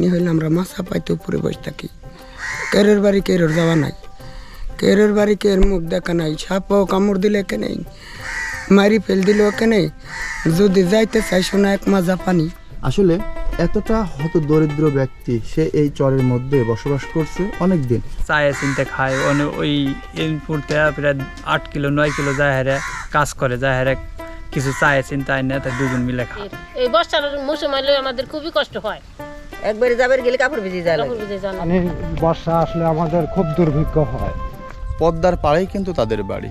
নি হইলে আমরা মাছা পাইতে উপরে বসে থাকি। কেরের বাড়ি কেরের যাওয়া নাই। কেরের বাড়ি কের মুখ দেখা নাই সাপও কামড় দিলে কে নেই মারি ফেল দিলেও কে নেই। যদি যাইতে চাই শোনা এক মাজা পানি। আসলে এতটা হত দরিদ্র ব্যক্তি সে এই চরের মধ্যে বসবাস করছে অনেক দিন চায়ে চিনতে খায় অনেক ওই ইনপুট থেকে প্রায় আট কিলো নয় কিলো যায় হারে কাজ করে যায় হারে কিছু চায়ে চিন্তা আইনে তাই দুজন মিলে খায়। এই বর্ষার মৌসুম আমাদের খুবই কষ্ট হয়। একবারে যাবার গেলে কাপড় ভিজে যায়। মানে বর্ষা আসলে আমাদের খুব দুর্ভিক্ষ হয়। পদ্মার পাড়েই কিন্তু তাদের বাড়ি।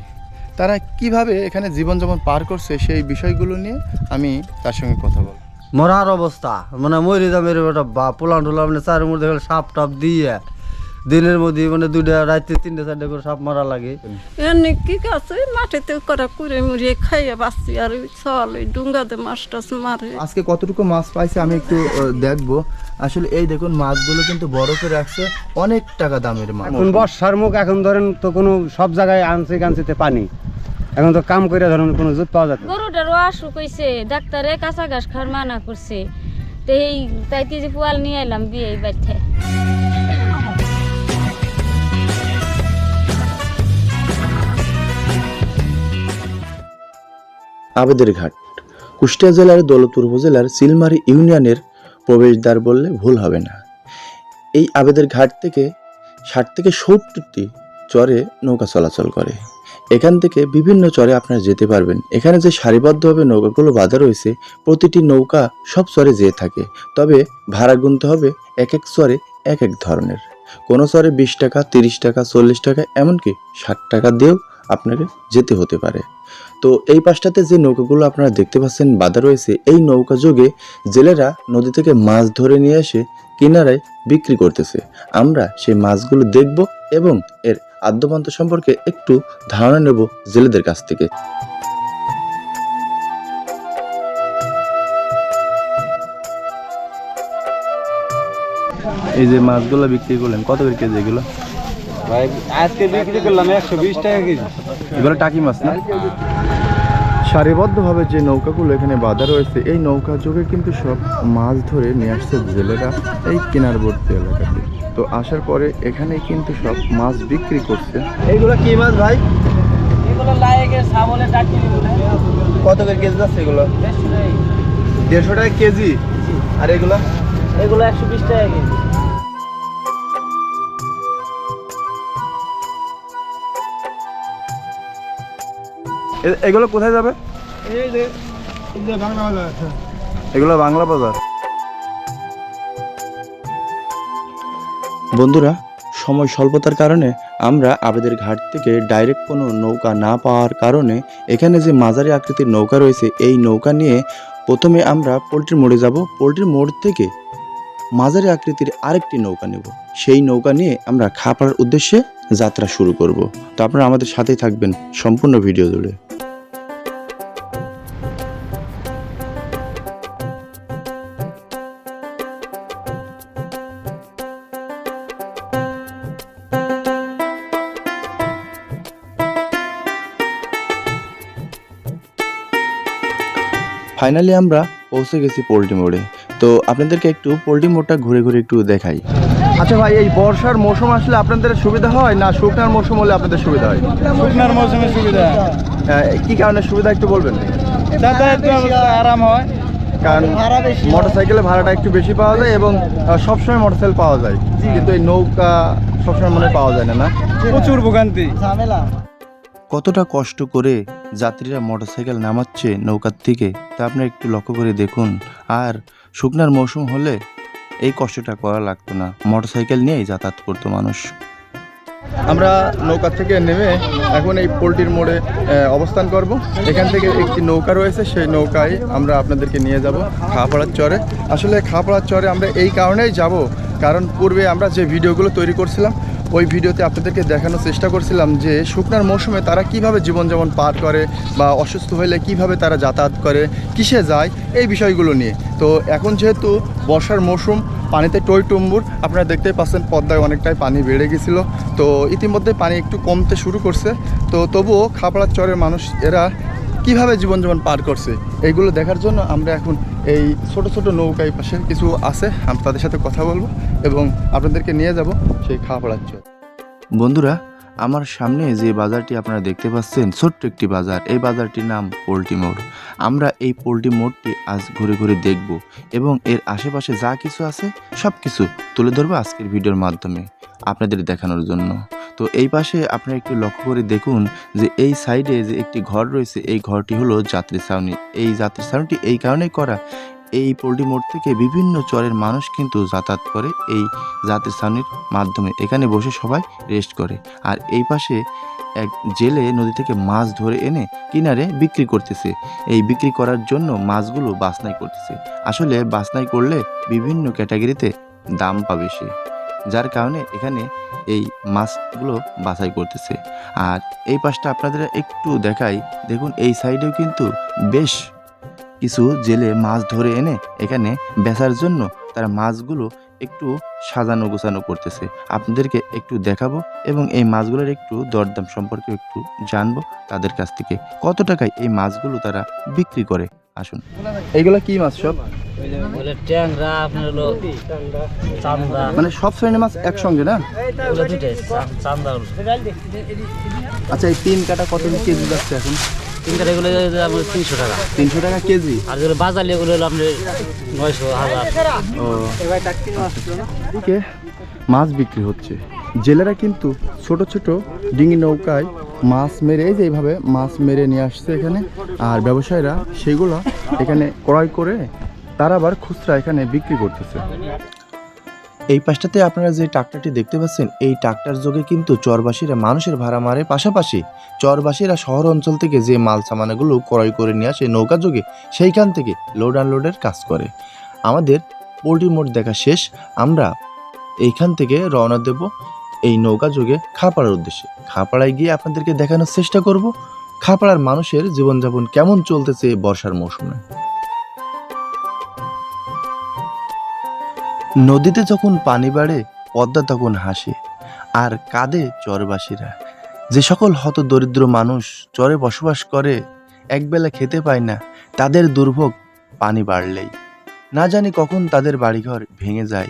তারা কীভাবে এখানে জীবনযাপন পার করছে সেই বিষয়গুলো নিয়ে আমি তার সঙ্গে কথা বলব। মরার অবস্থা। মানে মরি যা মেরে পোলান টোলান মানে চারের মধ্যে সাপ টাপ দিয়ে দিনের মধ্যে মানে দুইটা রাত্রে তিনটে চারটে করে সাপ মারা লাগে। এমনি কি আছে মাটিতে করা কুড়ে মুড়িয়ে খাইয়ে বাঁচছি আর ওই চল ওই ডুঙ্গাতে মাছ টাছ মারে। আজকে কতটুকু মাছ পাইছে আমি একটু দেখব। আসলে এই দেখুন মাছগুলো কিন্তু বরফে রাখছে অনেক টাকা দামের মাছ। এখন বর্ষার মুখ এখন ধরেন তো কোনো সব জায়গায় আনছে গানছিতে পানি। এখন তো কাম করে ধরেন কোনো জুত পাওয়া যাচ্ছে না। গরুটারও অসুখ হয়েছে ডাক্তারে কাঁচা ঘাস খাওয়ার মানা করছে। তো এই তাইতে যে পোয়াল নিয়ে এলাম বিয়ে এই বাড়িতে। আবেদের ঘাট। কুষ্টিয়া জেলার দৌলতপুর উপজেলার সিলমারি ইউনিয়নের প্রবেশদ্বার বললে ভুল হবে না। এই আবেদের ঘাট থেকে ষাট থেকে সত্তরটি চরে নৌকা চলাচল করে। এখান থেকে বিভিন্ন চরে আপনারা যেতে পারবেন। এখানে যে সারিবদ্ধভাবে নৌকাগুলো বাঁধা রয়েছে, প্রতিটি নৌকা সব চরে যেয়ে থাকে। তবে ভাড়া গুনতে হবে এক এক চরে এক এক ধরনের। কোনো চরে বিশ টাকা, তিরিশ টাকা, চল্লিশ টাকা, এমনকি ষাট টাকা দিয়েও আপনাকে যেতে হতে পারে। তো এই পাশটাতে যে নৌকাগুলো আপনারা দেখতে পাচ্ছেন বাধা রয়েছে এই নৌকা যোগে জেলেরা নদী থেকে মাছ ধরে নিয়ে এসে কিনারায় বিক্রি করতেছে। আমরা সেই মাছগুলো দেখব এবং এর আদ্যপান্ত সম্পর্কে একটু ধারণা নেব জেলেদের কাছ থেকে। এই যে মাছগুলো বিক্রি করলেন কত করে কেজি এগুলো? ভাই আজকে বিক্রি করলাম একশো বিশ টাকা কেজি। এগুলো টাকি মাছ না? সারিবদ্ধভাবে যে নৌকাগুলো এখানে বাঁধা রয়েছে এই নৌকা যোগে কিন্তু সব মাছ ধরে নিয়ে আসছে জেলেরা এই কিনারবর্তী এলাকাতে। তো আসার পরে এখানে কিন্তু সব মাছ বিক্রি করছে। এইগুলো কি মাছ ভাই? কত করে কেজি যাচ্ছে এগুলো? দেড়শো টাকা। কেজি? আর এগুলো? এগুলো একশো বিশ টাকা কেজি। এগুলো কোথায় যাবে? এগুলো বাংলা বাজার। বন্ধুরা সময় স্বল্পতার কারণে আমরা আবেদের ঘাট থেকে ডাইরেক্ট কোনো নৌকা না পাওয়ার কারণে এখানে যে মাঝারি আকৃতির নৌকা রয়েছে এই নৌকা নিয়ে প্রথমে আমরা পোলট্রির মোড়ে যাব। পোলট্রির মোড় থেকে মাঝারি আকৃতির আরেকটি নৌকা নেব। সেই নৌকা নিয়ে আমরা খাপার উদ্দেশ্যে যাত্রা শুরু করব। তো আপনারা আমাদের সাথেই থাকবেন সম্পূর্ণ ভিডিও জুড়ে। ফাইনালি আমরা পৌঁছে গেছি পোলট্রি মোড়ে তো আপনাদেরকে একটু পোলট্রি মোড়টা ঘুরে ঘুরে একটু দেখাই। আচ্ছা ভাই এই বর্ষার মৌসুম আসলে আপনাদের সুবিধা হয় না শুকনার মৌসুম হলে আপনাদের সুবিধা হয়? শুকনার মৌসুমে সুবিধা। কি কারণে সুবিধা একটু বলবেন? যাতায়াত আরাম হয়। কারণ মোটরসাইকেলে ভাড়াটা একটু বেশি পাওয়া যায় এবং সবসময় মোটরসাইকেল পাওয়া যায়। কিন্তু এই নৌকা সবসময় মনে পাওয়া যায় না না? প্রচুর ভোগান্তি। কতটা কষ্ট করে যাত্রীরা মোটরসাইকেল নামাচ্ছে নৌকার থেকে তা আপনারা একটু লক্ষ্য করে দেখুন। আর শুকনার মৌসুম হলে এই কষ্টটা করা লাগতো না। মোটরসাইকেল নিয়েই যাতায়াত করতো মানুষ। আমরা নৌকা থেকে নেমে এখন এই পোলট্রির মোড়ে অবস্থান করব। এখান থেকে একটি নৌকা রয়েছে, সেই নৌকায় আমরা আপনাদেরকে নিয়ে যাব খাপাড়ার চরে। আসলে খাপাড়ার চরে আমরা এই কারণেই যাব, কারণ পূর্বে আমরা যে ভিডিওগুলো তৈরি করছিলাম ওই ভিডিওতে আপনাদেরকে দেখানোর চেষ্টা করছিলাম যে শুকনার মৌসুমে তারা কীভাবে জীবনযাপন পার করে বা অসুস্থ হলে কীভাবে তারা যাতায়াত করে, কিসে যায়, এই বিষয়গুলো নিয়ে। তো এখন যেহেতু বর্ষার মৌসুম, পানিতে টই টুম্বুর, আপনারা দেখতেই পাচ্ছেন পদ্মায় অনেকটাই পানি বেড়ে গেছিল। তো ইতিমধ্যে পানি একটু কমতে শুরু করছে। তো তবুও খাপড়ার চরের মানুষ, এরা কীভাবে জীবনযাপন পার করছে, এইগুলো দেখার জন্য আমরা এখন এই ছোট ছোট নৌকায় পাশে কিছু আছে আমরা তাদের সাথে কথা বলব এবং আপনাদেরকে নিয়ে যাব সেই চর। বন্ধুরা, আমার সামনে যে বাজারটি আপনারা দেখতে পাচ্ছেন, ছোট্ট একটি বাজার, এই বাজারটির নাম পোলট্রি মোড়। আমরা এই পোলট্রি মোড়টি আজ ঘুরে ঘুরে দেখব এবং এর আশেপাশে যা কিছু আছে সব কিছু তুলে ধরবো আজকের ভিডিওর মাধ্যমে আপনাদের দেখানোর জন্য। তো এই পাশে আপনারা একটু লক্ষ্য করে দেখুন যে এই সাইডে যে একটি ঘর রয়েছে, এই ঘরটি হলো যাত্রী ছাউনি। এই যাত্রী ছাউনিটি এই কারণেই করা। এই পোলট্রি মোড় থেকে বিভিন্ন চরের মানুষ কিন্তু যাতায়াত করে এই যাত্রী ছাউনির মাধ্যমে। এখানে বসে সবাই রেস্ট করে। আর এই পাশে এক জেলে নদী থেকে মাছ ধরে এনে কিনারে বিক্রি করতেছে। এই বিক্রি করার জন্য মাছগুলো বাছনাই করতেছে। আসলে বাছনাই করলে বিভিন্ন ক্যাটাগরিতে দাম পাবে সে। যার কারণে এখানে এই মাছগুলো বাছাই করতেছে। আর এই পাশটা আপনাদের একটু দেখাই। দেখুন, এই সাইডেও কিন্তু বেশ কিছু জেলে মাছ ধরে এনে এখানে বেচার জন্য তারা মাছগুলো একটু সাজানো গোছানো করতেছে। আপনাদেরকে একটু দেখাবো এবং এই মাছগুলোর একটু দরদাম সম্পর্কে একটু জানব তাদের কাছ থেকে। কত টাকায় এই মাছগুলো তারা বিক্রি করে? আসুন। এইগুলো কি মাছ সব? মানে সব শ্রেণির মাছ একসঙ্গে না? আচ্ছা এই তিন কাটা কত কেজি যাচ্ছে এখন? তিনটা এগুলো তিনশো টাকা। তিনশো টাকা কেজি? আর যেগুলো বাজালি এগুলো হলো আপনার নয়শো হাজার। ওকে। মাছ বিক্রি হচ্ছে। জেলেরা কিন্তু ছোট ছোট ডিঙি নৌকায় মাছ মেরে, এই যে এইভাবে মাছ মেরে নিয়ে আসছে এখানে। আর ব্যবসায়ীরা সেগুলো এখানে ক্রয় করে, তারা আবার খুচরা এখানে বিক্রি করতেছে। এই পাশটাতে আপনারা যে ট্রাক্টরটি দেখতে পাচ্ছেন, এই ট্রাক্টর যোগে কিন্তু চরবাসীরা মানুষের ভাড়া মারে। পাশাপাশি চরবাসীরা শহর অঞ্চল থেকে যে মাল সামানাগুলো ক্রয় করে নিয়ে আসে নৌকা যোগে, সেইখান থেকে লোড আনলোডের কাজ করে। আমাদের পোলট্রি মোড় দেখা শেষ। আমরা এইখান থেকে রওনা দেব। এই নৌকা যোগে খাপাড়ার উদ্দেশ্যে। খাপাড়ায় গিয়ে আপনাদেরকে দেখানোর চেষ্টা করব খাপাড়ার মানুষের জীবনযাপন কেমন চলতেছে বর্ষার মৌসুমে। নদীতে যখন পানি বাড়ে, পদ্মা তখন হাসে আর কাঁদে চরবাসীরা। যে সকল হত দরিদ্র মানুষ চরে বসবাস করে, একবেলা খেতে পায় না, তাদের দুর্ভোগ পানি বাড়লেই। না জানি কখন তাদের বাড়িঘর ভেঙে যায়।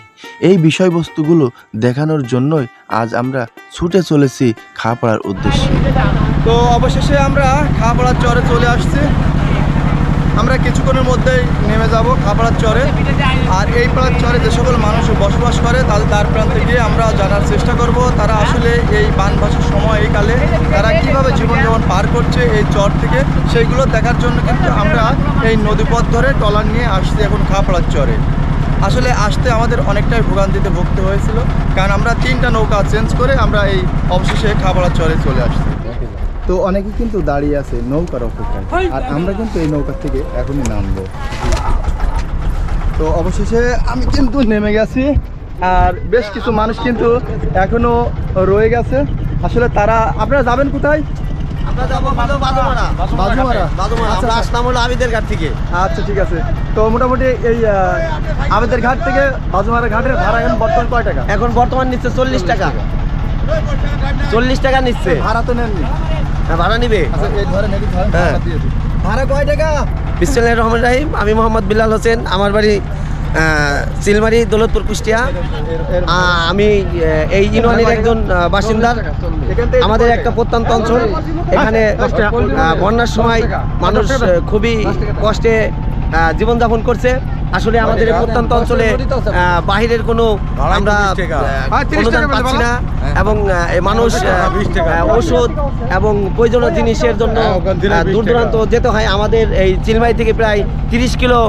এই বিষয়বস্তুগুলো দেখানোর জন্যই আজ আমরা ছুটে চলেছি খাপাড়ার উদ্দেশ্যে। তো অবশেষে আমরা খাপাড়ার চরে চলে আসছি। আমরা কিছুক্ষণের মধ্যেই নেমে যাব খাপাড়ার চরে। আর এই পাড়ার চরে যে সকল মানুষ বসবাস করে, তাদের তার প্রান্তে গিয়ে আমরা জানার চেষ্টা করব, তারা আসলে এই বানভাসের সময়, এই কালে তারা কীভাবে জীবনযাপন পার করছে এই চর থেকে, সেইগুলো দেখার জন্য কিন্তু আমরা এই নদীপথ ধরে টলার নিয়ে আসছি এখন খাপাড়ার চরে। আসলে আসতে আমাদের অনেকটাই ভোগান্তিতে ভুগতে হয়েছিল, কারণ আমরা তিনটা নৌকা চেঞ্জ করে আমরা এই অবশেষে খাপাড়ার চরে চলে আসছি। তো অনেকে কিন্তু দাঁড়িয়ে আছে নৌকার অপেক্ষায়। আর আমরা কিন্তু এই নৌকা থেকে এখনই নামবো। তো অবশেষে আমি কিন্তু নেমে গেছি আর বেশ কিছু মানুষ কিন্তু এখনও রয়ে গেছে। আসলে তারা আপনারা যাবেন কোথায়? আচ্ছা। আসলাম আবিদের ঘাট থেকে। ঠিক আছে। তো মোটামুটি এই আহ, আবেদের ঘাট থেকে বাজুমারা ঘাটের ভাড়া এখন বর্তমান কয় টাকা? এখন বর্তমান নিচ্ছে চল্লিশ টাকা। চল্লিশ টাকা নিচ্ছে। ভাড়া তো নেননি। হ্যাঁ, ভাড়া নিবে? আচ্ছা হ্যাঁ। ভাড়া কয় টাকা? বিসমিল্লাহ রহমান রাহিম আমি মোহাম্মদ বিলাল হোসেন আমার বাড়ি চিলমারি দৌলতপুর কুষ্টিয়া। আমি এই ইউনিয়নের একজন বাসিন্দার আমাদের একটা প্রত্যন্ত অঞ্চল। এখানে আহ, বন্যার সময় মানুষ খুবই কষ্টে জীবনযাপন করছে। আসলে আমাদের প্রত্যন্ত অঞ্চলে বাহিরের কোনো আমরা আহ, অনুদান পাচ্ছি না। এবং মানুষ আহ, আহ, ওষুধ এবং প্রয়োজনীয় জিনিসের জন্য দূর দূরান্ত যেতে হয়। আমাদের এই চিলমাই থেকে প্রায় তিরিশ কিলো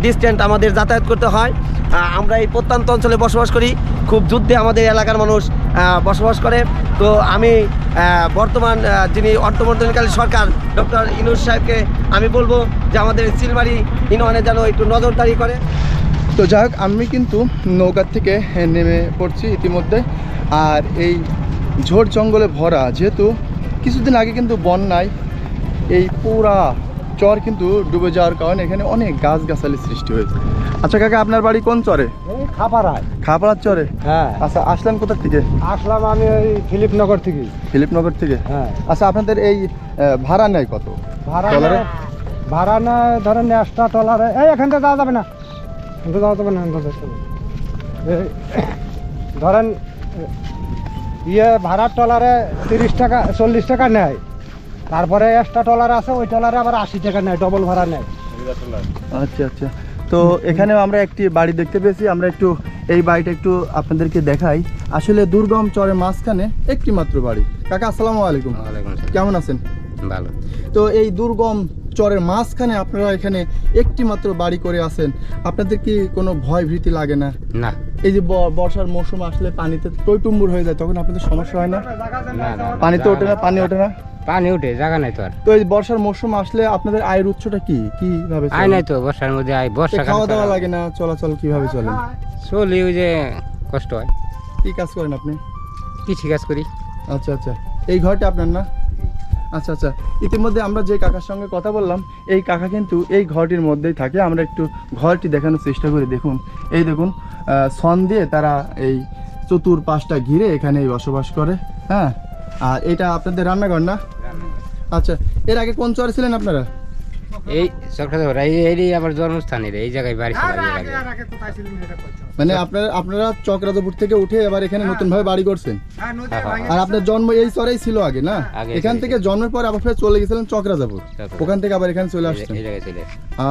ডিস্টেন্ট আমাদের যাতায়াত করতে হয়। আমরা এই প্রত্যন্ত অঞ্চলে বসবাস করি। খুব যুদ্ধে আমাদের এলাকার মানুষ বসবাস করে। তো আমি বর্তমান যিনি অর্থমন্ত্রণকালী সরকার, ডক্টর ইনুস সাহেবকে আমি বলব যে আমাদের চিলমারি ইউনিয়নে যেন একটু নজরদারি করে। তো যাই হোক, আমি কিন্তু নৌকার থেকে নেমে পড়ছি ইতিমধ্যে। আর এই ঝোড় জঙ্গলে ভরা, যেহেতু কিছুদিন আগে কিন্তু বন্যায় এই পুরা চর কিন্তু ডুবে যাওয়ার কারণে এখানে অনেক গাছ গাছগাছালি সৃষ্টি হয়েছে। আচ্ছা কাকা আপনার বাড়ি কোন চরে? খাপাড়ায়। খাপাড়ার চরে? হ্যাঁ। আচ্ছা আসলেন কোথা থেকে? আসলাম আমি ওই ফিলিপনগর থেকে। ফিলিপনগর থেকে? হ্যাঁ। আচ্ছা আপনাদের এই ভাড়া নেয় কত? ভাড়া ভাড়া নেয় ধরেন এক্সট্রা টলারে। এই এখান থেকে যাওয়া যাবে না। যাওয়া যাবে না ধরেন ইয়ে ভাড়ার টলারে তিরিশ টাকা চল্লিশ টাকা নেয়। তারপরে এক্সট্রা টলার আছে ওই টলারে আবার আশি টাকা নেয় ডবল ভাড়া নেয়। আচ্ছা আচ্ছা। তো এখানেও আমরা একটি বাড়ি দেখতে পেয়েছি আমরা একটু এই বাড়িটা একটু আপনাদেরকে দেখাই। আসলে দুর্গম চরের মাঝখানে একটি মাত্র বাড়ি। কাকা আসসালামু আলাইকুম। কেমন আছেন? ভালো। তো এই দুর্গম চরের মাঝখানে আপনারা এখানে একটি মাত্র বাড়ি করে আছেন। আপনাদের কি কোনো ভয় ভীতি লাগে না? না। এই যে বর্ষার মৌসুম আসলে পানিতে টইটুম্বুর হয়ে যায় তখন আপনাদের সমস্যা হয় না? পানিতে ওঠে না পানি ওঠে না? পানি উঠে জায়গা নাই তো আর। তো এই বর্ষার মৌসুম আসলে আপনাদের আয়ের উৎসটা কি? কীভাবে? আয় নাই তো বর্ষার মধ্যে আয় বর্ষা খাওয়া দাওয়া লাগে না চলাচল কীভাবে চলে? চলি ওই যে কষ্ট হয়। কি কাজ করেন আপনি? কৃষি কাজ করি। আচ্ছা আচ্ছা। এই ঘরটা আপনার না? আচ্ছা আচ্ছা। ইতিমধ্যে আমরা যে কাকার সঙ্গে কথা বললাম এই কাকা কিন্তু এই ঘরটির মধ্যেই থাকে। আমরা একটু ঘরটি দেখানোর চেষ্টা করি দেখুন। এই দেখুন সন দিয়ে তারা এই চতুর পাশটা ঘিরে এখানে বসবাস করে হ্যাঁ? আর এটা আপনাদের রান্নাঘর না? আচ্ছা এর আগে কোন চরে ছিলেন আপনারা? এই চক্রধর এই এই আমার জন্মস্থান এই জায়গায় বাড়ি মানে আপনারা আপনারা চক্রাজপুর থেকে উঠে এবার এখানে নতুন ভাবে বাড়ি করছেন? আর আপনার জন্ম এই চরেই ছিল আগে না? এখান থেকে জন্মের পর আবার ফের চলে গেছিলেন চক্রাজাপুর চক্রাজাপুর। ওখান থেকে আবার এখানে চলে আসছেন? এই জায়গায়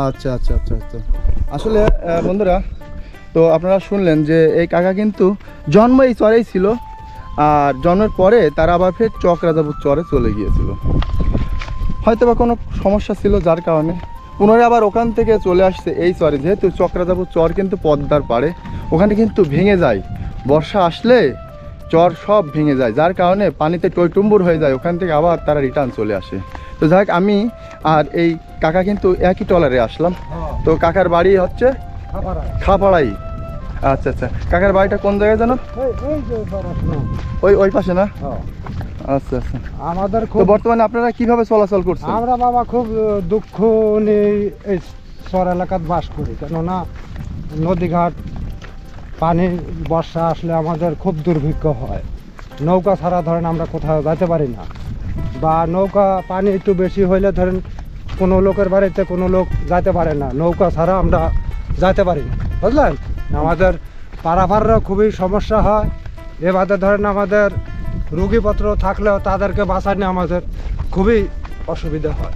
আচ্ছা আচ্ছা আচ্ছা আচ্ছা। আসলে আহ, বন্ধুরা তো আপনারা শুনলেন যে এই কাকা কিন্তু জন্ম এই চরেই ছিল আর জন্মের পরে তারা আবার ফের চক্রাজাপুর চরে চলে গিয়েছিল। হয়তো বা কোনো সমস্যা ছিল যার কারণে। পুনরায় আবার ওখান থেকে চলে আসছে এই চরে। যেহেতু চক্রাজাপুর চর কিন্তু পদ্মার পাড়ে ওখানে কিন্তু ভেঙে যায়। বর্ষা আসলে চর সব ভেঙে যায় যার কারণে পানিতে টইটুম্বুর হয়ে যায় ওখান থেকে আবার তারা রিটার্ন চলে আসে। তো যাক আমি আর এই কাকা কিন্তু একই টলারে আসলাম। তো কাকার বাড়ি হচ্ছে খাপাড়াই। আচ্ছা আচ্ছা। কাকার বাড়িটা কোন জায়গায় জানো। ওই ওই পাশে না? হ্যাঁ। আচ্ছা আচ্ছা। আমাদের খুব বর্তমানে আপনারা কীভাবে চলাচল করছেন? আমরা বাবা খুব দুঃখ নিয়ে এই শহর এলাকাত বাস করি। কেননা নদীঘাট পানি বর্ষা আসলে আমাদের খুব দুর্ভিক্ষ হয়। নৌকা ছাড়া ধরেন আমরা কোথাও যেতে পারি না। বা নৌকা পানি একটু বেশি হইলে ধরেন কোনো লোকের বাড়িতে কোনো লোক যেতে পারে না। নৌকা ছাড়া আমরা যেতে পারি না। বুঝলেন? আমাদের পারাপাররা খুবই সমস্যা হয়। এবারে ধরেন আমাদের রুগীপত্র থাকলেও তাদেরকে বাঁচানো আমাদের খুবই অসুবিধা হয়।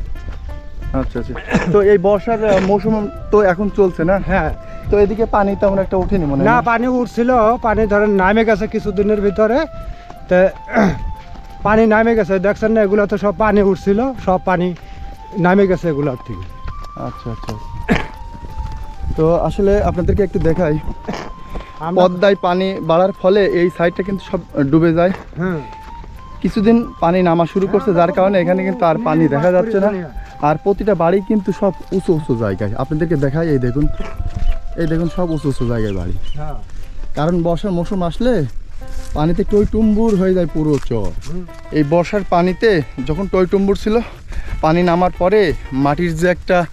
আচ্ছা আচ্ছা। তো এই বর্ষার মৌসুম তো এখন চলছে না? হ্যাঁ। তো এদিকে পানি তেমন একটা ওঠেনি মনে হয় না না? পানি উঠছিল পানি ধরেন নামে গেছে কিছুদিনের ভিতরে। তে পানি নামে গেছে দেখছেন না এগুলো তো সব পানি উঠছিল সব পানি নামে গেছে এগুলোর থেকে। আচ্ছা আচ্ছা। তো আসলে আপনাদেরকে একটু দেখাই। পদ্মায় পানি বাড়ার ফলে এই সাইডটা কিন্তু সব ডুবে যায়। হ্যাঁ। কিছুদিন পানি নামা শুরু করছে যার কারণে এখানে কিন্তু আর পানি দেখা যাচ্ছে না। আর প্রতিটা বাড়ি কিন্তু সব উঁচু উঁচু জায়গায়। আপনাদেরকে দেখাই এই দেখুন। এই দেখুন সব উঁচু উঁচু জায়গায় বাড়ি। হ্যাঁ। কারণ বর্ষার মৌসুম আসলে পানিতে টইটুম্বুর হয়ে যায় পুরো চর। এই বর্ষার পানিতে যখন টইটুম্বুর ছিল পানি নামার পরে মাটির যে একটা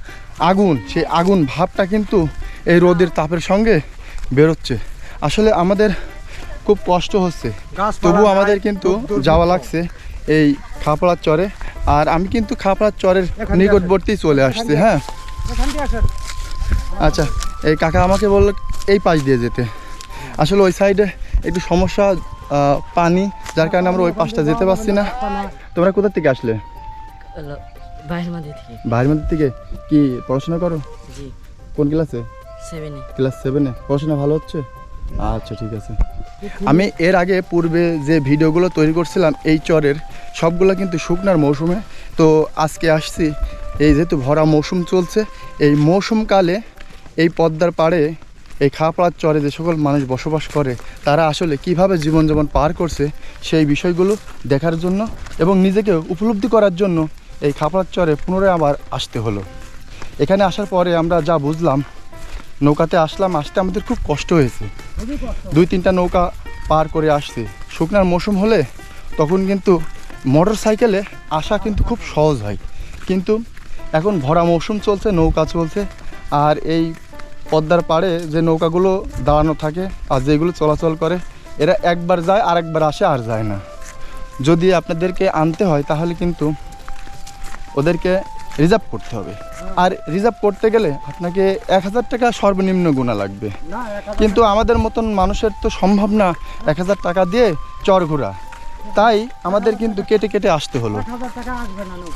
আগুন সেই আগুন ভাবটা কিন্তু এই রোদের তাপের সঙ্গে বেরোচ্ছে। আসলে আমাদের খুব কষ্ট হচ্ছে। তবু আমাদের কিন্তু যাওয়া লাগছে এই খাপড়ার চরে। আর আমি কিন্তু খাপড়ার চরের নিকটবর্তী চলে আসছি হ্যাঁ। আচ্ছা এই কাকা আমাকে বলল এই পাশ দিয়ে যেতে। আসলে ওই সাইডে একটু সমস্যা পানি যার কারণে আমরা ওই পাশটা যেতে পারছি না। তোমরা কোথা থেকে আসলে? বাইরের থেকে। থেকে? কি পড়াশোনা করো? জি। কোন ক্লাসে? সেভেনে। ক্লাস সেভেনে। পড়াশোনা ভালো হচ্ছে? আচ্ছা ঠিক আছে। আমি এর আগে পূর্বে যে ভিডিওগুলো তৈরি করছিলাম এই চরের সবগুলো কিন্তু শুকনার মৌসুমে। তো আজকে আসছি এই যেহেতু ভরা মৌসুম চলছে এই মৌসুমকালে এই পদ্মার পাড়ে এই খাপাড়ার চরে যে সকল মানুষ বসবাস করে তারা আসলে কীভাবে জীবনযাপন পার করছে সেই বিষয়গুলো দেখার জন্য এবং নিজেকে উপলব্ধি করার জন্য এই খাপাড়ার চরে পুনরায় আবার আসতে হলো। এখানে আসার পরে আমরা যা বুঝলাম, নৌকাতে আসলাম, আসতে আমাদের খুব কষ্ট হয়েছে। দুই তিনটা নৌকা পার করে আসছে। শুকনার মৌসুম হলে তখন কিন্তু মোটর সাইকেলে আসা কিন্তু খুব সহজ হয়। কিন্তু এখন ভরা মৌসুম চলছে, নৌকা চলছে, আর এই পদ্মার পাড়ে যে নৌকাগুলো দাঁড়ানো থাকে আর যেগুলো চলাচল করে, এরা একবার যায় আর একবার আসে আর যায় না। যদি আপনাদেরকে আনতে হয়, তাহলে কিন্তু ওদেরকে রিজার্ভ করতে হবে। আর রিজার্ভ করতে গেলে আপনাকে এক হাজার টাকা সর্বনিম্ন গুণা লাগবে। কিন্তু আমাদের মতন মানুষের তো সম্ভব না এক হাজার টাকা দিয়ে চর ঘোরা। তাই আমাদের কিন্তু কেটে কেটে আসতে হলো।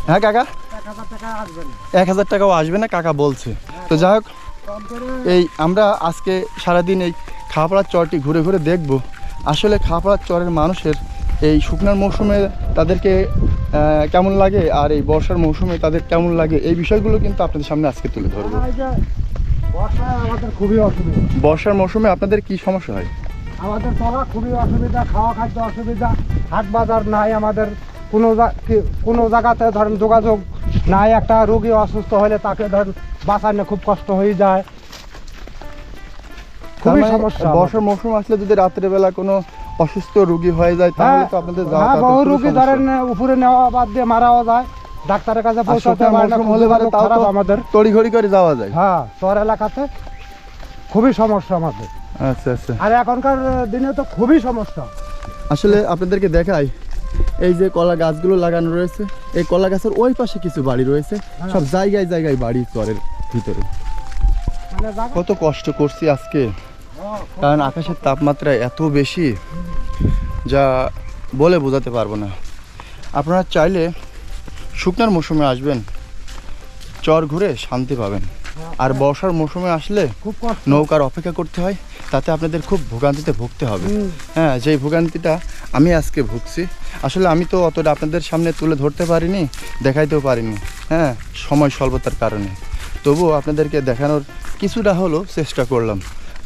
হ্যাঁ কাকা? এক হাজার টাকাও আসবে না কাকা বলছে। তো যাই হোক এই আমরা আজকে সারাদিন এই খাপাড়ার চরটি ঘুরে ঘুরে দেখব। আসলে খাপাড়ার চরের মানুষের এই শুকনার মৌসুমে তাদেরকে কেমন লাগে? আর এই বর্ষার মৌসুমে তাদের কেমন লাগে? এই বিষয়গুলো কিন্তু আপনাদের সামনে আজকে তুলে ধরবো। আমাদের খুবই অসুবিধা। বর্ষার মৌসুমে আপনাদের কি সমস্যা হয়? আমাদের চলা খুবই অসুবিধা খাওয়া খাদ্য অসুবিধা হাট বাজার নাই আমাদের কোনো কোনো জায়গাতে ধরেন যোগাযোগ নাই একটা রোগী অসুস্থ হলে তাকে ধরেন বাঁচানো খুব কষ্ট হয়ে যায়। খুবই মানে সমস্যা বর্ষার মৌসুম আসলে যদি রাত্রে বেলা কোনো অসুস্থ রোগী হয়ে যায় তাহলে হ্যাঁ, তো আপনাদের হ্যাঁ বহু রোগী। ধরেন উপরে নেওয়া বাদ দিয়ে মারাও যায় ডাক্তারের কাছে পৌঁছাতে পারে না হলে পরে তাও তো আমাদের। তড়িঘড়ি করে যাওয়া যায়। হ্যাঁ চর এলাকাতে খুবই সমস্যা আমাদের। আচ্ছা আচ্ছা। আর এখনকার দিনে তো খুবই সমস্যা। আসলে আপনাদেরকে দেখাই এই যে কলা গাছগুলো লাগানো রয়েছে এই কলা গাছের ওই পাশে কিছু বাড়ি রয়েছে সব জায়গায় জায়গায় বাড়ি চরের ভিতরে। মানে কত কষ্ট করছি আজকে। কারণ আকাশের তাপমাত্রা এত বেশি যা বলে বোঝাতে পারব না। আপনারা চাইলে শুকনার মৌসুমে আসবেন চর ঘুরে শান্তি পাবেন। আর বর্ষার মৌসুমে আসলে খুব নৌকার অপেক্ষা করতে হয় তাতে আপনাদের খুব ভোগান্তিতে ভুগতে হবে। হ্যাঁ যেই ভোগান্তিটা আমি আজকে ভুগছি আসলে আমি তো অতটা আপনাদের সামনে তুলে ধরতে পারিনি দেখাইতেও পারিনি। হ্যাঁ সময় স্বল্পতার কারণে। তবুও আপনাদেরকে দেখানোর কিছুটা হলো চেষ্টা করলাম।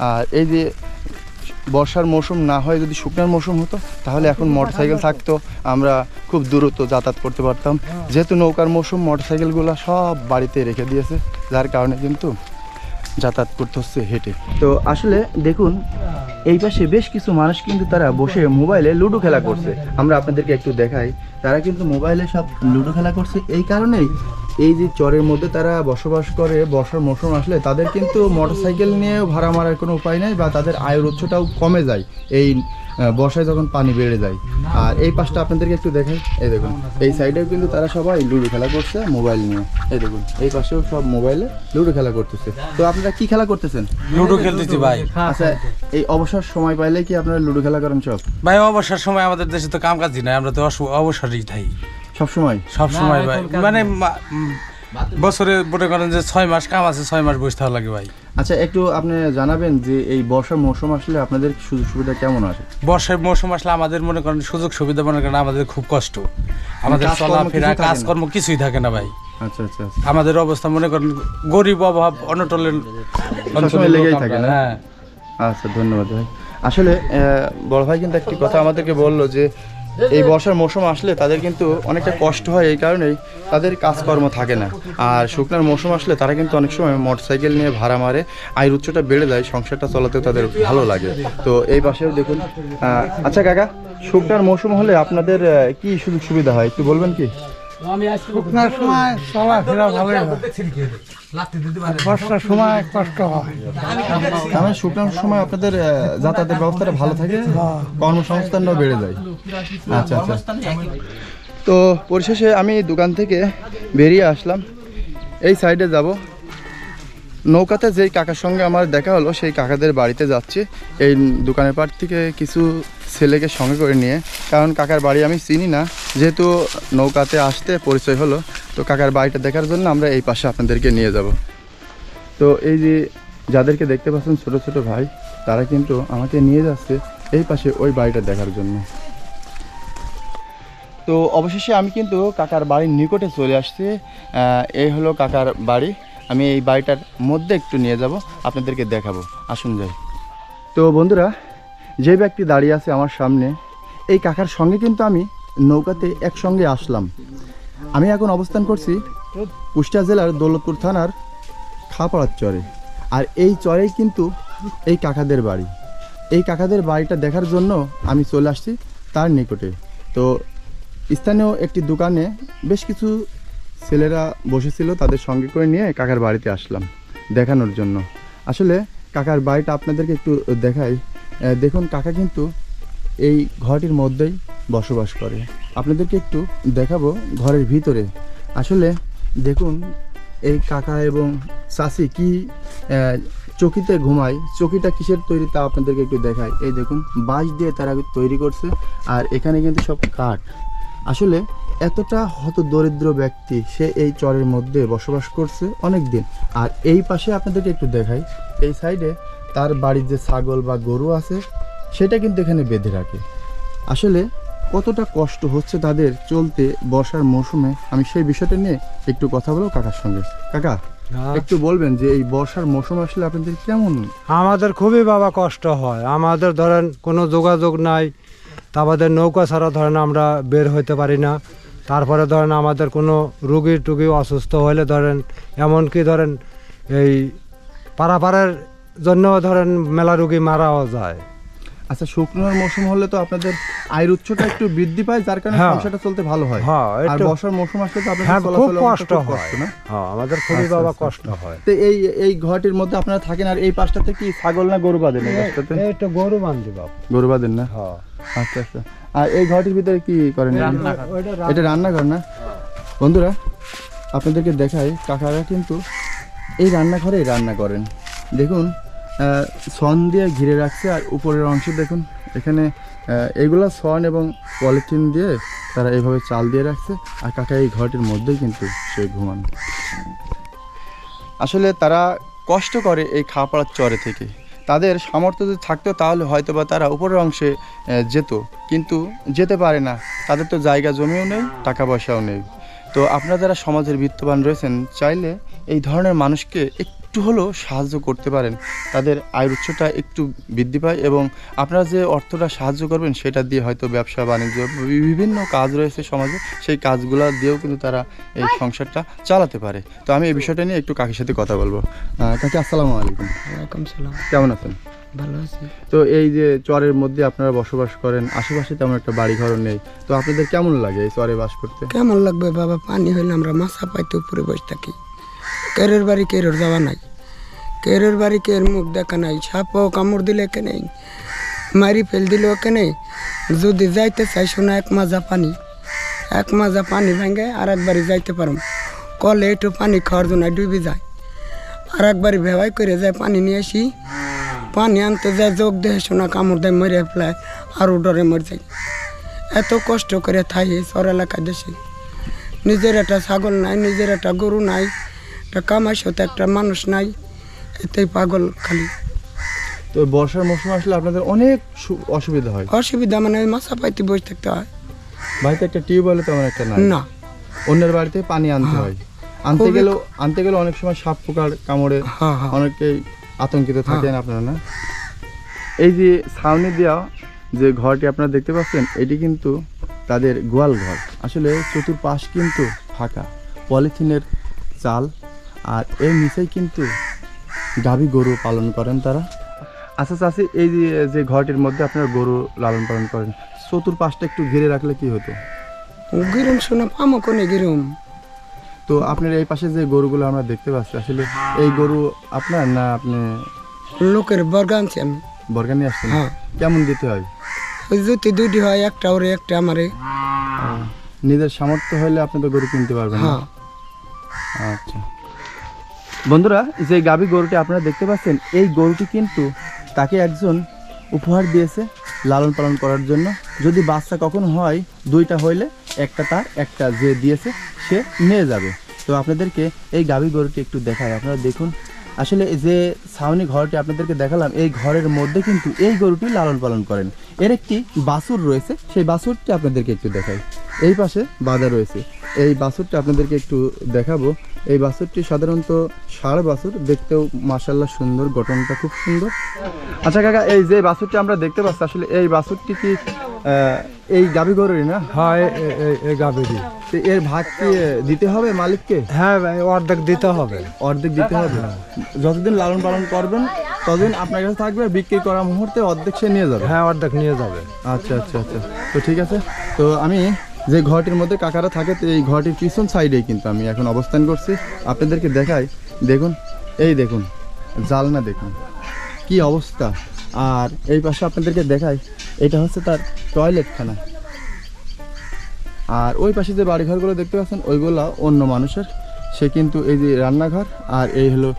আর এই যে বর্ষার মৌসুম না হয় যদি শুকনার মৌসুম হতো, তাহলে এখন মোটর সাইকেল থাকতো, আমরা খুব দূরত্ব যাতায়াত করতে পারতাম। যেহেতু নৌকার মৌসুম মোটর সাইকেলগুলো সব বাড়িতে রেখে দিয়েছে, যার কারণে কিন্তু যাতায়াত করতে হচ্ছে, হেঁটে। তো আসলে দেখুন, এই পাশে বেশ কিছু মানুষ কিন্তু তারা বসে মোবাইলে লুডো খেলা করছে। আমরা আপনাদেরকে একটু দেখাই, তারা কিন্তু মোবাইলে সব লুডো খেলা করছে। এই কারণেই এই যে চরের মধ্যে তারা বসবাস করে বর্ষার মৌসুম আসলে তাদের কিন্তু মোটরসাইকেল নিয়েও ভাড়া মারার কোনো উপায় নেই বা তাদের আয়ের উৎসটাও কমে যায়। এই বর্ষায় যখন পানি বেড়ে যায়। আর এই পাশটা আপনাদেরকে একটু দেখাই। এই দেখুন এই সাইডেও কিন্তু তারা সবাই লুডো খেলা করছে মোবাইল নিয়ে। এই দেখুন এই পাশেও সব মোবাইলে লুডো খেলা করতেছে। তো আপনারা কি খেলা করতেছেন? লুডো খেলতেছি ভাই। আচ্ছা এই অবসর সময় পাইলে কি আপনারা লুডো খেলা করেন সব? ভাই অবসর সময় আমাদের দেশে তো কাম কাজ নাই আমরা তো অস- অবসরই থাকি সব সময়? সব সময় ভাই। মানে বছরে মনে করেন যে ছয় মাস কাম আছে ছয় মাস বসে থাকা লাগে ভাই। আচ্ছা একটু আপনি জানাবেন যে এই বর্ষার মৌসুম আসলে আপনাদের সুযোগ সুবিধা কেমন আছে? বর্ষার মৌসুম আসলে আমাদের মনে করেন সুযোগ সুবিধা মনে করেন আমাদের খুব কষ্ট। আমাদের চলাফেরা? কাজকর্ম কিছুই থাকে না ভাই। আচ্ছা আচ্ছা আচ্ছা। আমাদের অবস্থা মনে করেন গরিব অভাব অনটলের সবসময় লেগেই থাকে না? হ্যাঁ। আচ্ছা ধন্যবাদ ভাই। আসলে বড় ভাই কিন্তু একটি কথা আমাদেরকে বলল যে এই বর্ষার মৌসুম আসলে তাদের কিন্তু অনেকটা কষ্ট হয় এই কারণেই তাদের কাজকর্ম থাকে না। আর শুকনার মৌসুম আসলে তারা কিন্তু অনেক সময় মোটরসাইকেল নিয়ে ভাড়া মারে, আয়ের উচ্চটা বেড়ে যায়, সংসারটা চলাতেও তাদের ভালো লাগে। তো এই পাশেও দেখুন আচ্ছা কাকা, শুকনার মৌসুম হলে আপনাদের কি সুযোগ সুবিধা হয়? একটু বলবেন কি? শুকনার সময় চলাফেরা ভালোই হয়। বর্ষার সময় কষ্ট হয়। মানে শুকনার সময় আপনাদের যাতায়াতের ব্যবস্থাটা ভালো থাকে? কর্মসংস্থানটাও বেড়ে যায়। আচ্ছা আচ্ছা। তো পরিশেষে আমি দোকান থেকে বেরিয়ে আসলাম। এই সাইডে যাব। নৌকাতে যেই কাকার সঙ্গে আমার দেখা হলো সেই কাকাদের বাড়িতে যাচ্ছি। এই দোকানের পাট থেকে কিছু ছেলেকে সঙ্গে করে নিয়ে, কারণ কাকার বাড়ি আমি চিনি না, যেহেতু নৌকাতে আসতে পরিচয় হলো, তো কাকার বাড়িটা দেখার জন্য আমরা এই পাশে আপনাদেরকে নিয়ে যাব। তো এই যে যাদেরকে দেখতে পাচ্ছেন ছোট ছোট ভাই, তারা কিন্তু আমাকে নিয়ে যাচ্ছে এই পাশে ওই বাড়িটা দেখার জন্য। তো অবশেষে আমি কিন্তু কাকার বাড়ির নিকটে চলে আসছি। এই হলো কাকার বাড়ি। আমি এই বাড়িটার মধ্যে একটু নিয়ে যাব, আপনাদেরকে দেখাবো। আসুন যাই। তো বন্ধুরা যে ব্যক্তি দাঁড়িয়ে আছে আমার সামনে, এই কাকার সঙ্গে কিন্তু আমি নৌকাতে একসঙ্গে আসলাম। আমি এখন অবস্থান করছি কুষ্টিয়া জেলার দৌলতপুর থানার খাপাড়ার চরে। আর এই চরেই কিন্তু এই কাকাদের বাড়ি। এই কাকাদের বাড়িটা দেখার জন্য আমি চলে আসছি তার নিকটে। তো স্থানীয় একটি দোকানে বেশ কিছু ছেলেরা বসেছিল তাদের সঙ্গে করে নিয়ে কাকার বাড়িতে আসলাম দেখানোর জন্য। আসলে কাকার বাড়িটা আপনাদেরকে একটু দেখাই। দেখুন, কাকা কিন্তু এই ঘরটির মধ্যেই বসবাস করে। আপনাদেরকে একটু দেখাবো ঘরের ভিতরে। আসলে দেখুন, এই কাকা এবং চাষি কি চকিতে ঘুমায়। চকিটা কিসের তৈরি তা আপনাদেরকে একটু দেখায় এই দেখুন, বাঁশ দিয়ে তারা তৈরি করছে, আর এখানে কিন্তু সব কাঠ। আসলে এতটা হত দরিদ্র ব্যক্তি, সে এই চরের মধ্যে বসবাস করছে অনেক দিন আর এই পাশে আপনাদেরকে একটু দেখাই। এই সাইডে তার বাড়ির যে ছাগল বা গরু আছে সেটা কিন্তু এখানে বেঁধে রাখে। আসলে কতটা কষ্ট হচ্ছে তাদের চলতে বর্ষার মৌসুমে আমি সেই বিষয়টা নিয়ে একটু কথা বলব কাকার সঙ্গে। কাকা একটু বলবেন যে এই বর্ষার মৌসুম আসলে আপনাদের কেমন? আমাদের খুবই বাবা কষ্ট হয়। আমাদের ধরেন কোনো যোগাযোগ নাই আমাদের নৌকা ছাড়া ধরেন আমরা বের হইতে পারি না। তারপরে ধরেন আমাদের কোনো রুগী টুগি অসুস্থ হলে ধরেন এমনকি ধরেন এই পারাপারের জন্য ধরেন মেলা রুগী মারাও যায়। আচ্ছা শুকনোর মৌসুম হলে তো আপনাদের আয়ের উচ্চটা একটু বৃদ্ধি পায় যার কারণে হ্যাঁ। সংসারটা চলতে ভালো হয়। হ্যাঁ আর বর্ষার মৌসুম আসলে তো আপনাদের হ্যাঁ খুব কষ্ট হয়। না? হ্যাঁ আমাদের খুবই আচ্ছা, বাবা আচ্ছা, কষ্ট হয়। তো এই এই ঘরটির মধ্যে আপনারা থাকেন আর এই পাশটাতে কি ছাগল না গরু বাঁধেন এই পাশটাতে? তো গরু বান্ধি বাপ। গরু বাঁধেন না? হ্যাঁ। আচ্ছা আচ্ছা। আর এই ঘরটির ভিতরে কি করেন? এটা রান্নাঘর না? বন্ধুরা আপনাদেরকে দেখাই কাকারা কিন্তু এই রান্নাঘরেই রান্না করেন। দেখুন সন দিয়ে ঘিরে রাখছে আর উপরের অংশ দেখুন, এখানে এগুলা সন এবং পলিথিন দিয়ে তারা এইভাবে চাল দিয়ে রাখছে আর কাকা এই ঘরটির মধ্যেই কিন্তু সে ঘুমান। আসলে তারা কষ্ট করে এই খাপাড়ার চরে থেকে। তাদের সামর্থ্য যদি থাকতো তাহলে হয়তো বা তারা উপরের অংশে যেত। কিন্তু যেতে পারে না। তাদের তো জায়গা জমিও নেই, টাকা পয়সাও নেই। তো আপনারা যারা সমাজের বিত্তবান রয়েছেন, চাইলে এই ধরনের মানুষকে একটু হলেও সাহায্য করতে পারেন। তাদের আয়ের উৎসটা একটু বৃদ্ধি পায় এবং আপনারা যে অর্থটা সাহায্য করবেন সেটা দিয়ে হয়তো ব্যবসা বাণিজ্য বিভিন্ন কাজ রয়েছে সমাজে সেই কাজগুলো দিয়েও কিন্তু তারা এই সংসারটা চালাতে পারে। তো আমি এই বিষয়টা নিয়ে একটু কাকির সাথে কথা বলব। আহ, কাকি আসসালামু আলাইকুম। ওয়ালাইকুম সালাম। কেমন আছেন? ভালো আছি। তো এই যে চরের মধ্যে আপনারা বসবাস করেন আশেপাশে তেমন একটা বাড়ি ঘর নেই। তো আপনাদের কেমন লাগে এই চরে বাস করতে? কেমন লাগবে বাবা? পানি হইলে আমরা মাছা পাইতে উপরে বসে থাকি। কেরের বাড়ি কেরোর যাওয়া নাই। কেরের বাড়ি কের মুখ দেখা নাই, সাপও কামড় দিলে কে নেই, মারি ফেল দিলেও কেনে যদি যাইতে চাই শোনা এক মাজা পানি, এক মাজা পানি ভেঙে আর একবারই যাইতে পারম। কলে একটু পানি খাওয়ার জন্য ডুবে যায়। আর একবারই ভেবাই করে যায় পানি নিয়ে আসি। পানি আনতে যায় যোগ দেহে শোনা কামড় দেয়, মরে ফেলায় আরও ডরে মরে যায়। এত কষ্ট করে থাই এই শহর এলাকা দেশে। নিজের একটা ছাগল নাই, নিজের একটা গরু নাই। একটা কামাই সাথে একটা মানুষ নাই এতেই পাগল খালি। তো বর্ষার মৌসুম আসলে আপনাদের অনেক অসুবিধা হয়? অসুবিধা মানে মাছা পাইতে বসে থাকতে হয়। বাড়িতে একটা টিউবওয়েল তেমন একটা নাই? না। অন্যের বাড়িতে পানি আনতে হ্যাঁ। হয়। আনতে গেলেও আনতে গেলে অনেক সময় সাপ পোকার কামড়ে হ্যাঁ হ্যাঁ। অনেকেই আতঙ্কিত থাকেন আপনারা না? এই যে ছাউনি দেওয়া যে ঘরটি আপনারা দেখতে পাচ্ছেন এটি কিন্তু তাদের গোয়াল ঘর। আসলে চতুর্পাশ কিন্তু ফাঁকা। পলিথিনের চাল আর এর নিচেই কিন্তু গাভী গরু পালন করেন তারা। আচ্ছা চাষি এই যে ঘরটির মধ্যে আপনারা গরু লালন পালন করেন চতুর্পাশটা একটু ঘিরে রাখলে কি হতো? গিরুম শোনা পামো কোনে গিরুম। তো আপনার এই পাশে যে গরুগুলো আমরা দেখতে পাচ্ছি আসলে এই গরু আপনার না আপনি লোকের বর্গা আনছি আমি। বর্গা নিয়ে আসছেন? হ্যাঁ। কেমন দিতে হয়? ওই যদি দুইটি হয় একটা ওরে একটা আমারে। নিজের সামর্থ্য হলে আপনি তো গরু কিনতে পারবেন না। হ্যাঁ। আচ্ছা। বন্ধুরা, যে গাভী গরুটি আপনারা দেখতে পাচ্ছেন, এই গরুটি কিন্তু তাকে একজন উপহার দিয়েছে লালন পালন করার জন্য। যদি বাচ্চা কখন হয়, দুইটা হইলে একটা তার, একটা যে দিয়েছে, সে নিয়ে যাবে। তো আপনাদেরকে এই গাভী গরুটি একটু দেখায় আপনারা দেখুন। আসলে যে ছাউনি ঘরটি আপনাদেরকে দেখালাম, এই ঘরের মধ্যে কিন্তু এই গরুটি লালন পালন করেন। এর একটি বাছুর রয়েছে, সেই বাছুরটি আপনাদেরকে একটু দেখাই। এই পাশে বাঁধা রয়েছে। এই বাছুরটি আপনাদেরকে একটু দেখাবো। এই বাছুরটি সাধারণত ষাঁড় বাছুর দেখতেও মাসাল্লাহ সুন্দর গঠনটা খুব সুন্দর। আচ্ছা কাকা এই যে বাছুরটি আমরা দেখতে পাচ্ছি আসলে এই বাছুরটি কি এই গাভী গরুরই না? হ্যাঁ এই গাভীরই। এর ভাগ কি দিতে হবে মালিককে? হ্যাঁ ভাই, অর্ধেক দিতে হবে। অর্ধেক দিতে হবে। যতদিন লালন পালন করবেন ততদিন আপনার কাছে থাকবে বিক্রি করার মুহূর্তে অর্ধেক সে নিয়ে যাবে। হ্যাঁ অর্ধেক নিয়ে যাবে। আচ্ছা আচ্ছা আচ্ছা। তো ঠিক আছে তো আমি যে ঘরটির মধ্যে কাকারা থাকে, তো এই ঘরটির পিছন সাইডেই কিন্তু আমি এখন অবস্থান করছি। আপনাদেরকে দেখাই, দেখুন, এই দেখুন, জালনা দেখুন, কি অবস্থা। আর এই পাশে আপনাদেরকে দেখাই, এটা হচ্ছে তার টয়লেটখানা আর ওই পাশে যে বাড়িঘরগুলো দেখতে পাচ্ছেন, ওইগুলো অন্য মানুষের। সে কিন্তু এই যে রান্নাঘর, আর এই হলো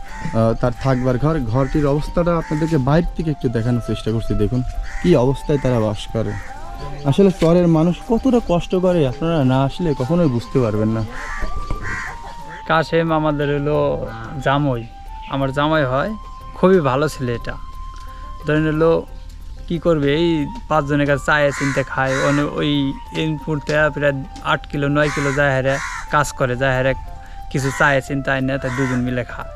তার থাকবার ঘর। ঘরটির অবস্থাটা আপনাদেরকে বাইরে থেকে একটু দেখানোর চেষ্টা করছি, দেখুন, কি অবস্থায় তারা বাস করে। আসলে চরের মানুষ কতটা কষ্ট করে আপনারা না আসলে কখনোই বুঝতে পারবেন না। কাশেম আমাদের হলো জামই। আমার জামাই হয়, খুবই ভালো ছেলে এটা। ধরেন হলো কী করবে, এই পাঁচজনের কাছে চায়ে চিনতে খায় অনেক ওই ইনপুর থেকে প্রায় আট কিলো, নয় কিলো যায় হারে কাজ করে যায় হারে কিছু চায়ে চিন্তা না তাই দুজন মিলে খায়।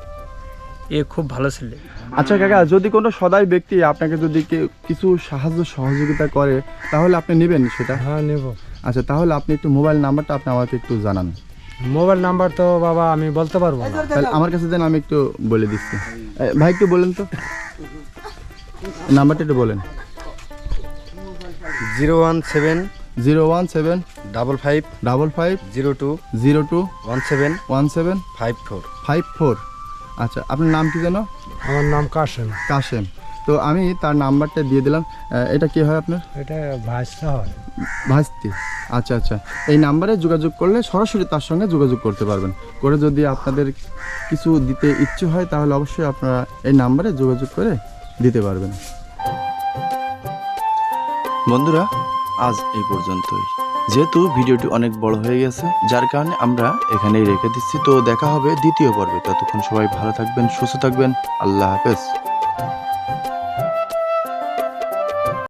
এ খুব ভালো ছেলে। আচ্ছা কাকা যদি কোনো সদাই ব্যক্তি আপনাকে যদি কেউ কিছু সাহায্য সহযোগিতা করে তাহলে আপনি নেবেন সেটা? হ্যাঁ নেব। আচ্ছা তাহলে আপনি একটু মোবাইল নাম্বারটা আপনি আমাকে একটু জানান। মোবাইল নাম্বার তো বাবা আমি বলতে পারব না। তাহলে আমার কাছে দেন আমি একটু বলে দিচ্ছি। ভাই একটু বলেন তো। নাম্বারটা একটু বলেন। Zero one seven zero one seven double five double five zero two zero two one seven one seven five four. Five four. আচ্ছা আপনার নাম কি যেন? আমার নাম কাশেম। কাশেম। তো আমি তার নাম্বারটা দিয়ে দিলাম। এটা কি হয় আপনার? এটা ভাইসটা হয়। ভাস্তি আচ্ছা আচ্ছা। এই নাম্বারে যোগাযোগ করলে সরাসরি তার সঙ্গে যোগাযোগ করতে পারবেন। করে যদি আপনাদের কিছু দিতে ইচ্ছে হয় তাহলে অবশ্যই আপনারা এই নাম্বারে যোগাযোগ করে দিতে পারবেন। বন্ধুরা আজ এই পর্যন্তই। যেহেতু ভিডিওটি অনেক বড় হয়ে গেছে, যার কারণে আমরা এখানেই রেখে দিচ্ছি। তো দেখা হবে দ্বিতীয় পর্বে। ততক্ষণ সবাই ভালো থাকবেন, সুস্থ থাকবেন। আল্লাহ হাফেজ।